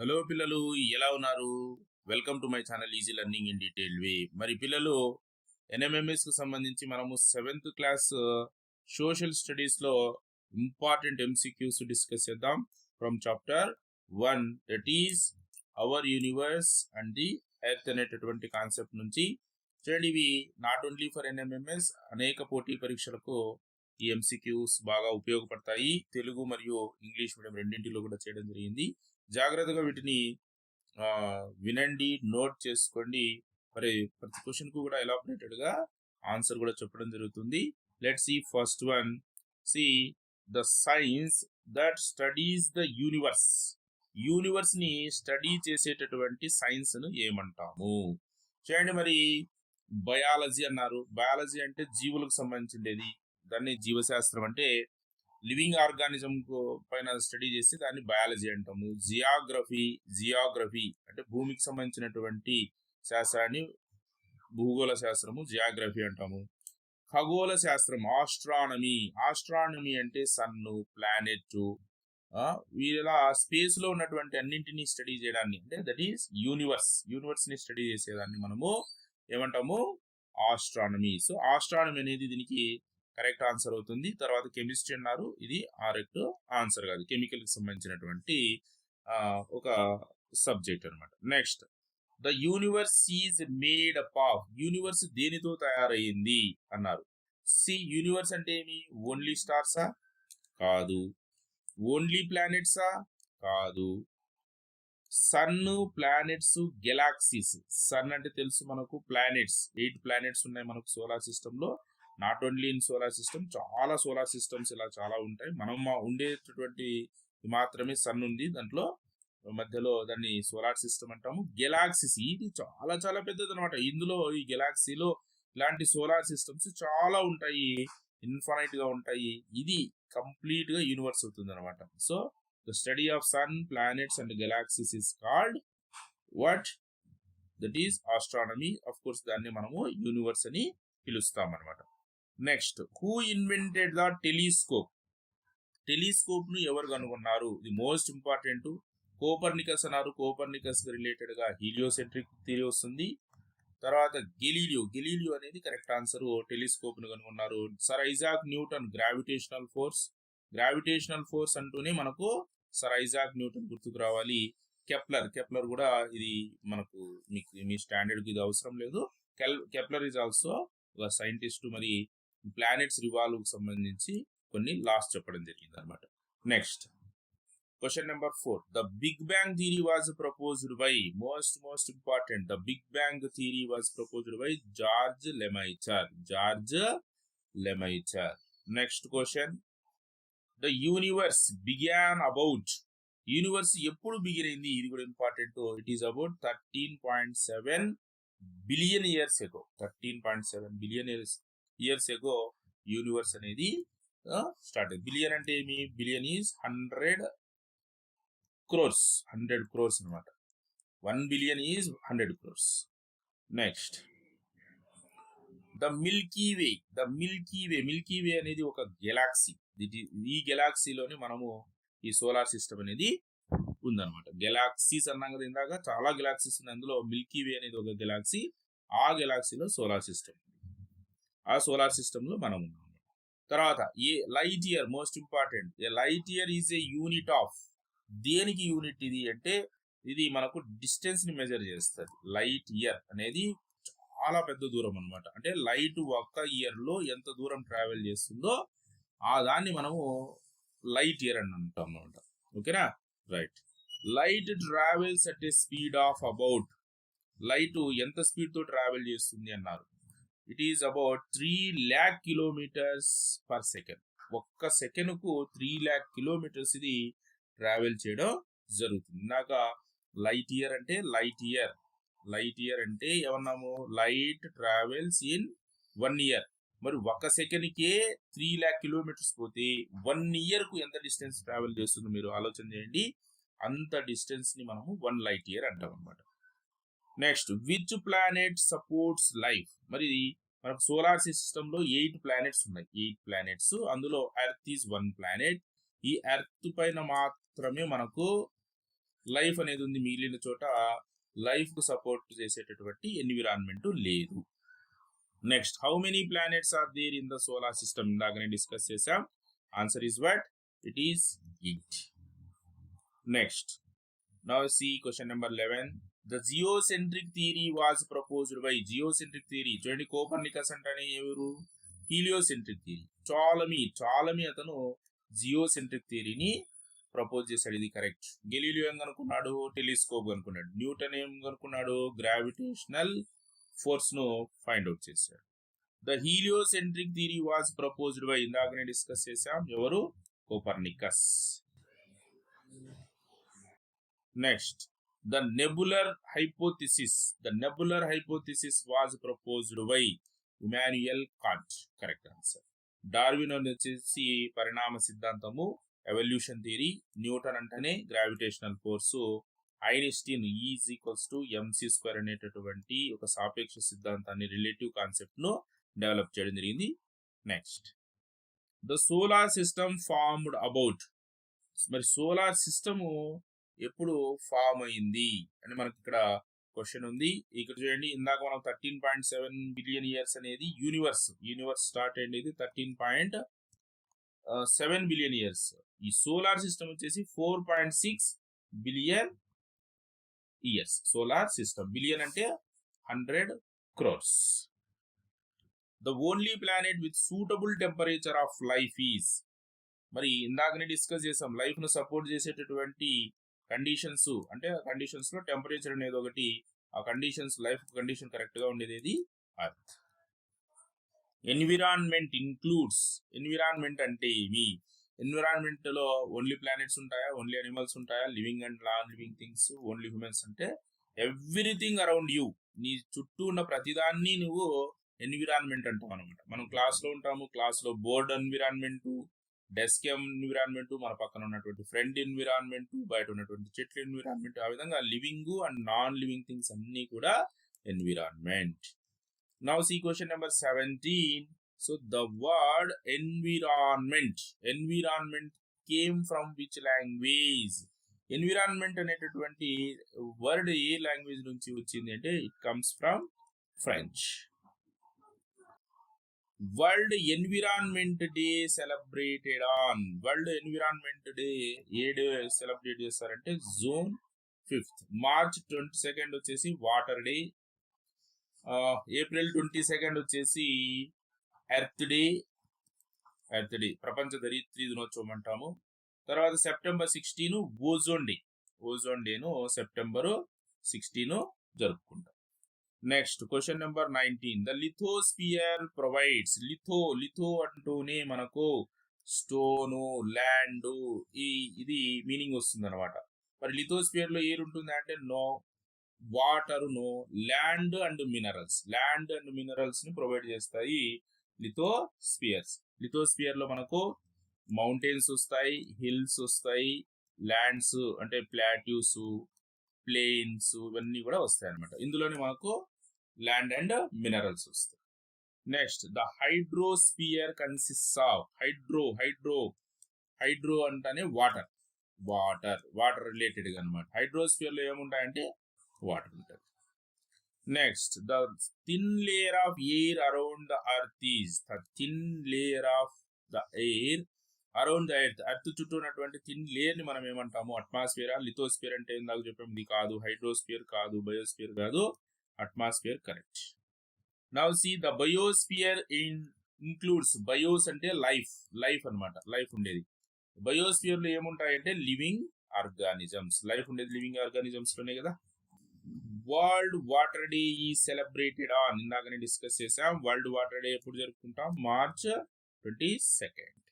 Hello పిల్లలు ఎలా ఉన్నారు? Welcome to my channel easy learning in detail way. మరి పిల్లలు ఎన్ఎంఎంఎస్కి సంబంధించి మనము సెవెంత్ క్లాస్ సోషల్ స్టడీస్లో ఇంపార్టెంట్ ఎంసీక్యూస్ డిస్కస్ చేద్దాం. From chapter one that is our universe and the earth అనేటటువంటి కాన్సెప్ట్ నుంచి. చూడండి ఇవి నాట్ ఓన్లీ ఫర్ ఎన్ఎంఎంఎస్ అనేక పోటీ పరీక్షలకు ఈ ఎంసీక్యూస్ బాగా ఉపయోగపడతాయి. తెలుగు మరియు ఇంగ్లీష్ మీడియం రెండింటిలో కూడా చేయడం జరిగింది. జాగ్రత్తగా వీటిని వినండి నోట్ చేసుకోండి. మరి ప్రతి క్వశ్చన్కు కూడా ఎలాబరేటెడ్గా ఆన్సర్ కూడా చెప్పడం జరుగుతుంది. Let see first one. See the science that studies the universe. యూనివర్స్ని study చేసేటటువంటి సైన్స్ను ఏమంటాము? చూడండి మరి బయాలజీ అన్నారు. బయాలజీ అంటే జీవులకు సంబంధించిండేది. దాన్ని జీవశాస్త్రం అంటే లివింగ్ ఆర్గానిజం పైన స్టడీ చేస్తే దాన్ని బయాలజీ అంటాము. జియాగ్రఫీ జియాగ్రఫీ అంటే భూమికి సంబంధించినటువంటి శాస్త్రాన్ని భూగోళ శాస్త్రము జియాగ్రఫీ అంటాము. ఖగోళ శాస్త్రం ఆస్ట్రానమీ. ఆస్ట్రానమీ అంటే సన్ను ప్లానెట్ వీళ్ళ స్పేస్లో ఉన్నటువంటి అన్నింటినీ స్టడీ చేయడాన్ని అంటే దట్ ఈస్ యూనివర్స్. యూనివర్స్ని స్టడీ చేసేదాన్ని మనము. ఏమంటాము? ఆస్ట్రానమీ. సో ఆస్ట్రానమీ అనేది దీనికి కరెక్ట్ ఆన్సర్ అవుతుంది. తర్వాత కెమిస్ట్రీ అన్నారు. ఇది ఆరెక్ట్ ఆన్సర్ కాదు. కెమికల్కి సంబంధించినటువంటి ఒక సబ్జెక్ట్ అన్నమాట. Next the universe is made up of universe దేనితో తయారైంది అన్నారు. సి యూనివర్స్ అంటే ఏమి? ఓన్లీ స్టార్సా? కాదు. ఓన్లీ ప్లానెట్సా? కాదు. Sun planets galaxies. సన్ అంటే తెలుసు మనకు. ప్లానెట్స్. ఎయిట్ ప్లానెట్స్ ఉన్నాయి మనకు సోలార్ సిస్టమ్లో not only in solar system చాలా సోలార్ సిస్టమ్స్ ఇలా చాలా ఉంటాయి. మనం ఉండేటటువంటి మాత్రమే సన్ ఉంది. దాంట్లో మధ్యలో దాన్ని సోలార్ సిస్టమ్ అంటాము. గెలాక్సీస్ ఇది చాలా చాలా పెద్దది అనమాట ఇందులో ఈ గెలాక్సీలో ఇలాంటి సోలార్ సిస్టమ్స్ చాలా ఉంటాయి. ఇన్ఫైనైట్గా ఉంటాయి. ఇది కంప్లీట్గా యూనివర్స్ అవుతుంది అనమాట so the study of sun planets and galaxies is called what that is astronomy of course దాన్ని మనము యూనివర్స్ అని పిలుస్తాం అనమాట next who invented the telescope టెలిస్కోప్ను ఎవరు కనుగొన్నారు? ఇది మోస్ట్ ఇంపార్టెంట్ కోపర్నికస్ అన్నారు. కోపర్నికస్ రిలేటెడ్గా హీలియోసెంట్రిక్ థియరీ వస్తుంది. తర్వాత గెలీలియో గెలీలియో అనేది కరెక్ట్ ఆన్సర్ టెలిస్కోప్ను కనుగొన్నారు. Sir Isaac Newton gravitational force gravitational force అంటూనే మనకు సర్ ఐజాక్ న్యూటన్ గుర్తుకు రావాలి. కెప్లర్ కెప్లర్ కూడా ఇది మనకు మీకు మీ స్టాండర్డ్కి ఇది అవసరం లేదు. కెప్లర్ ఇస్ ఆల్సో ఒక సైంటిస్ట్ మరి ప్లానెట్స్ రివాల్వ్ సంబంధించి కొన్ని లాస్ చెప్పడం జరిగింది అనమాట next question number four the big bang theory was proposed by most most important the big bang theory was proposed by George Lemaitre George Lemaitre next question the universe began about universe ఎప్పుడు begin అయింది? ఇది కూడా important it is about thirteen point seven billion years ago thirteen point seven billion years years ago universe అనేది start billion అంటే ఏమి? Billion is hundred crores hundred crores అనమాట one billion is hundred crores next the Milky Way the Milky Way Milky Way అనేది ఒక Galaxy ఈ గెలాక్సీలోనే మనము ఈ solar system అనేది ఉందన్నమాట. గెలాక్సీస్ అన్నాం కదా ఇందాక. చాలా గెలాక్సీస్ ఉన్నాయి. అందులో మిల్కీ వే అనేది ఒక గెలాక్సీ ఆ గెలాక్సీలో సోలార్ సిస్టమ్ ఆ సోలార్ సిస్టంలో మనం ఉన్నాం తర్వాత a light year most important a light year is a unit of దేనికి యూనిట్ ఇది అంటే ఇది మనకు డిస్టెన్స్ని మెజర్ చేస్తుంది. లైట్ ఇయర్ అనేది చాలా పెద్ద దూరం అన్నమాట. అంటే లైట్ ఒక్క ఇయర్లో ఎంత దూరం ట్రావెల్ చేస్తుందో ఆ దాన్ని మనము లైట్ ఇయర్ అని అంటాం అనమాట ఓకేనా? Right. Light travels at a speed of about light ఎంత స్పీడ్తో ట్రావెల్ చేస్తుంది అన్నారు. It is about three lakh kilometres per second ఒక్క సెకండ్కు త్రీ ల్యాక్ కిలోమీటర్స్ ఇది ట్రావెల్ చేయడం జరుగుతుంది. ఇందాక లైట్ ఇయర్ అంటే లైట్ ఇయర్ లైట్ ఇయర్ అంటే ఏమన్నాము? Light travels in one year మరి ఒక సెకండ్కే త్రీ ల్యాక్ కిలోమీటర్స్ పోతే వన్ ఇయర్కు ఎంత డిస్టెన్స్ ట్రావెల్ చేస్తుందో మీరు ఆలోచన చేయండి. అంత డిస్టెన్స్ని మనము వన్ లైట్ ఇయర్ అంటాం అనమాట next which planet supports life మరి మనకు సోలార్ సిస్టమ్లో ఎయిట్ ప్లానెట్స్ ఉన్నాయి. ఎయిట్ ప్లానెట్స్ అందులో ఎర్త్ ఈజ్ వన్ ప్లానెట్ ఈ ఎర్త్ పైన మాత్రమే మనకు లైఫ్ అనేది ఉంది మిగిలిన చోట. లైఫ్కు సపోర్ట్ చేసేటటువంటి ఎన్విరాన్మెంట్ లేదు. Next how many planets are there in the solar system ఇందాకనే డిస్కస్ చేసాం answer is what it is eight next now see question number eleven the geocentric theory was proposed by geocentric theory చూడండి Copernicus అంటేనే ఎవరు heliocentric theory. చాలమీ చాలమీ అతను జియోసెంట్రిక్ థియరీని propose చేశాడు. ఇది కరెక్ట్ గెలీలియో ఏం కనుక్కున్నాడు టెలిస్కోప్ కనుక్కున్నాడు న్యూటన్ ఏం కనుక్కున్నాడు గ్రావిటేషనల్ ఫోర్స్ను ఫైండ్ అవుట్ చేశాడు. The heliocentric theory was proposed by ఇందాకనే డిస్కస్ చేశాం. ఎవరు? Copernicus. Next the nebular hypothesis the nebular hypothesis was proposed by Immanuel Kant correct answer Darwin వచ్చేసి పరిణామ సిద్ధాంతము ఎవల్యూషన్ థియరీ న్యూటన్ అంటేనే gravitational force Einstein is equals to MC square అనేటటువంటి ఒక సాపేక్ష సిద్ధాంతాన్ని రిలేటివ్ కాన్సెప్ట్ను డెవలప్ చేయడం జరిగింది. Next the solar system formed about మరి సోలార్ సిస్టము ఎప్పుడు ఫామ్ అయింది అని మనకి ఇక్కడ క్వశ్చన్ ఉంది. ఇక్కడ చూడండి ఇందాక మనం thirteen point seven billion years అనేది యూనివర్స్ యూనివర్స్ స్టార్ట్ అయ్యేది thirteen point seven billion years. ఈ సోలార్ సిస్టమ్ వచ్చేసి four point six billion years. Solar system billion అంటే hundred crores. The only planet with suitable temperature of life is. మరి ఇందాకనే discuss చేసాం లైఫ్ను support చేసేటటువంటి conditions అంటే కండిషన్స్లో టెంపరేచర్ అనేది ఒకటి ఆ కండిషన్స్ లైఫ్ కండిషన్ కరెక్ట్గా ఉండేది అర్త్ ఎన్విరాన్మెంట్ ఇన్క్లూడ్స్ ఎన్విరాన్మెంట్ అంటే ఏమి? ఎన్విరాన్మెంట్లో ఓన్లీ ప్లానెట్స్ ఉంటాయా? ఓన్లీ అనిమల్స్ ఉంటాయా? Living and non living things only humans అంటే ఎవ్రీథింగ్ అరౌండ్ యూ. నీ చుట్టూ ఉన్న ప్రతిదాన్ని నువ్వు ఎన్విరాన్మెంట్ అంటాం అనమాట మనం క్లాస్లో ఉంటాము క్లాస్లో బోర్డ్ ఎన్విరాన్మెంట్ డెస్క్ ఎన్విరాన్మెంట్ మన పక్కన ఉన్నటువంటి ఫ్రెండ్ ఎన్విరాన్మెంట్ బయట ఉన్నటువంటి చెట్ల ఎన్విరాన్మెంట్ ఆ విధంగా living and non living things అన్ని కూడా environment now see question number seventeen so the word environment environment came from which language environment అనేటటువంటి వర్డ్ ఏ లాంగ్వేజ్ నుంచి వచ్చింది అంటే it comes from French world environment day celebrated on. World environment day A day celebrate చేస్తారంటే June fifth. March twenty second వచ్చేసి water day. April twenty second వచ్చేసి earth day. Earth day. ప్రపంచ ధరిత్రి దినోత్సవం అంటాము. తర్వాత September sixteen ozone day. Ozone డేను September sixteen జరుపుకుంటాం. Next question number nineteen the lithosphere provides litho litho అంటూనే మనకు స్టోను ల్యాండ్ ఈ ఇది మీనింగ్ వస్తుంది అనమాట మరి లిథోస్పియర్లో ఏరుంటుంది అంటే no water no land and minerals land and మినరల్స్ని provide చేస్తాయి లిథోస్పియర్స్ లిథోస్పియర్లో మనకు మౌంటైన్స్ వస్తాయి హిల్స్ వస్తాయి ల్యాండ్స్ అంటే ప్లాట్యూస్ ప్లేన్స్ ఇవన్నీ కూడా వస్తాయి అనమాట ఇందులోనే మనకు ల్యాండ్ అండ్ మినరల్స్ వస్తాయి. Next the hydrosphere consist of hydro hydro hydro అంటేనే వాటర్ వాటర్ వాటర్ రిలేటెడ్ అనమాట హైడ్రోస్పియర్లో ఏముంటాయంటే వాటర్ ఉంటుంది. Next the thin layer of air around the earth is the thin layer of the air around the earth earth చుట్టూ ఉన్నటువంటి thin లేయర్ని మనం ఏమంటాము? అట్మాస్ఫియర్? లిథోస్ఫియర్ అంటే ఇందాక చెప్పాము ఇది కాదు. హైడ్రోస్ఫియర్ కాదు. బయోస్ఫియర్ కాదు. Atmosphere correct. Now see the biosphere in includes bios అంటే లైఫ్ లైఫ్ అన్నమాట. లైఫ్ ఉండేది. బయోస్ఫియర్లో ఏముంటాయంటే లివింగ్ ఆర్గానిజమ్స్ లైఫ్ ఉండేది లివింగ్ ఆర్గానిజమ్స్లోనే కదా? World water day is celebrated on ఇందాకనే డిస్కస్ చేసాం వరల్డ్ వాటర్ డే ఎప్పుడు జరుపుకుంటాం? March twenty second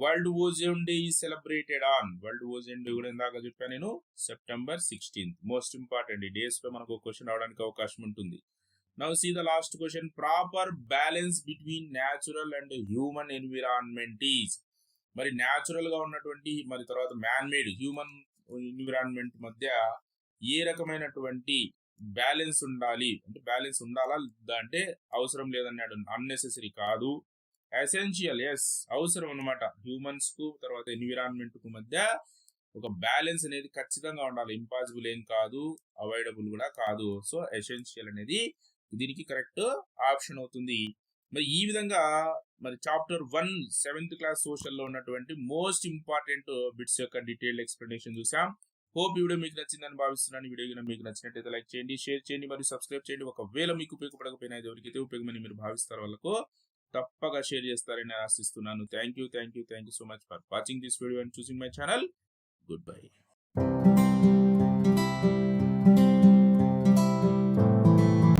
world ozone day is celebrated on? World ozone day కూడా ఇందాక చెప్పాను నేను సెప్టెంబర్ సిక్స్టీన్త్. మోస్ట్ ఇంపార్టెంట్ ఈ డేస్లో మనకు క్వశ్చన్ అవడానికి అవకాశం ఉంటుంది. Now see the last question proper balance between natural and human environment is మరి న్యాచురల్గా ఉన్నటువంటి మరి తర్వాత మ్యాన్ మేడ్ హ్యూమన్ ఎన్విరాన్మెంట్ మధ్య ఏ రకమైనటువంటి బ్యాలెన్స్ ఉండాలి? అంటే బ్యాలెన్స్ ఉండాలా? అంటే అవసరం లేదన్నాడు. అన్నెసెసరీ కాదు. ఎసెన్షియల్ ఎస్ అవసరం అనమాట హ్యూమన్స్కు తర్వాత ఎన్విరాన్మెంట్కు మధ్య ఒక బ్యాలెన్స్ అనేది ఖచ్చితంగా ఉండాలి. ఇంపాసిబుల్ ఏం కాదు. అవాయిడబుల్ కూడా కాదు. సో ఎసెన్షియల్ అనేది దీనికి కరెక్ట్ ఆప్షన్ అవుతుంది. మరి ఈ విధంగా మరి చాప్టర్ వన్ సెవెంత్ క్లాస్ సోషల్లో ఉన్నటువంటి మోస్ట్ ఇంపార్టెంట్ బిట్స్ యొక్క డీటెయిల్డ్ ఎక్స్ప్లెనేషన్ చూసాం. హోప్ ఈ వీడియో మీకు నచ్చిందని భావిస్తున్నాను. ఈ వీడియో మీకు నచ్చినట్టయితే లైక్ చేయండి షేర్ చేయండి మరియు సబ్స్క్రైబ్ చేయండి. ఒకవేళ మీకు ఉపయోగపడకపోయినా ఎవరికైతే ఉపయోగమని మీరు భావిస్తారు వాళ్ళకు. తప్పగా షేర్ చేస్తారని ఆశిస్తున్నాను. Thank you thank you thank you so much for watching this video and choosing my channel good bye